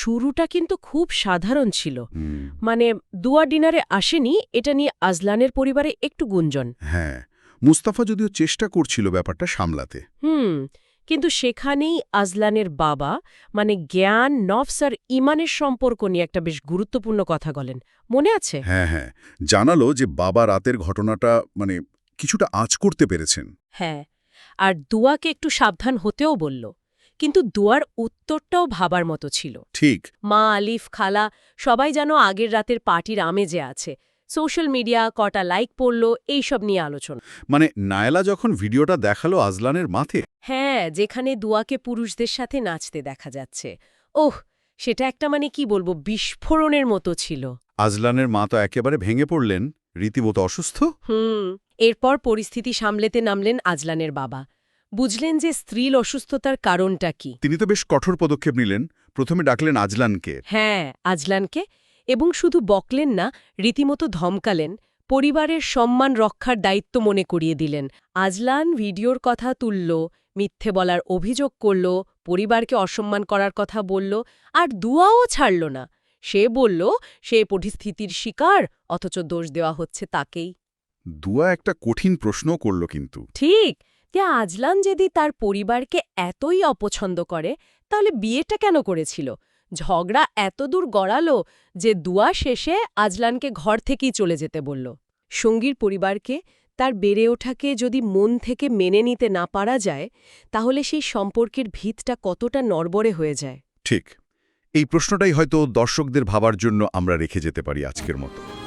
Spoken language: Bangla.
শুরুটা কিন্তু খুব সাধারণ ছিল। মানে দুয়া ডিনারে আসেনি এটা নিয়ে আজলানের পরিবারে একটু গুঞ্জন। হ্যাঁ মুস্তাফা যদিও চেষ্টা করছিল ব্যাপারটা সামলাতে। হুম কিন্তু সেখানেই আজলানের বাবা মানে জ্ঞান নফস আর ইমানের সম্পর্ক নিয়ে একটা বেশ গুরুত্বপূর্ণ কথা বলেন। মনে আছে? হ্যাঁ হ্যাঁ জানালো যে বাবা রাতের ঘটনাটা মানে কিছুটা আজ করতে পেরেছেন। হ্যাঁ আর দুয়াকে একটু সাবধান হতেও বলল। কিন্তু দুয়ার উত্তরটাও ভাবার মতো ছিল। ঠিক। মা আলিফ খালা সবাই যেন আগের রাতের পার্টির আমেজে আছে। সোশ্যাল মিডিয়া কটা লাইক পড়ল এইসব নিয়ে আলোচনা। মানে নায়লা যখন ভিডিওটা দেখাল আজলানের মাথে হ্যাঁ যেখানে দুয়াকে পুরুষদের সাথে নাচতে দেখা যাচ্ছে। ওহ সেটা একটা মানে কি বলব বিস্ফোরণের মতো ছিল। আজলানের মা তো একেবারে ভেঙে পড়লেন। রীতিমতো অসুস্থ? হুম এরপর পরিস্থিতি সামলেতে নামলেন আজলানের বাবা। বুঝলেন যে স্ত্রীর অসুস্থতার কারণটা কি? তিনি তো বেশ কঠোর পদক্ষেপ নিলেন। প্রথমে ডাকলেন আজলানকে। হ্যাঁ আজলানকে। এবং শুধু বকলেন না রীতিমতো ধমকালেন। পরিবারের সম্মান রক্ষার দায়িত্ব মনে করিয়ে দিলেন। আজলান ভিডিওর কথা তুলল মিথ্যে বলার অভিযোগ করল পরিবারকে অসম্মান করার কথা বলল আর দুয়াও ছাড়ল না। সে বলল সে পরিস্থিতির শিকার অথচ দোষ দেওয়া হচ্ছে তাকেই। দুয়া একটা কঠিন প্রশ্ন করল কিন্তু। ঠিক। যে আজলান যদি তার পরিবারকে এতই অপছন্দ করে, তাহলে বিয়েটা কেন করেছিল? ঝগড়া এতদূর গড়ালো যে দুয়া শেষে আজলানকে ঘর থেকেই চলে যেতে বলল। সঙ্গীর পরিবারকে তার বেড়ে ওঠাকে যদি মন থেকে মেনে নিতে না পারা যায়, তাহলে সেই সম্পর্কের ভিতটা কতটা নড়বড়ে হয়ে যায়? ঠিক। এই প্রশ্নটাই হয়তো দর্শকদের ভাবার জন্য আমরা রেখে যেতে পারি আজকের মতো।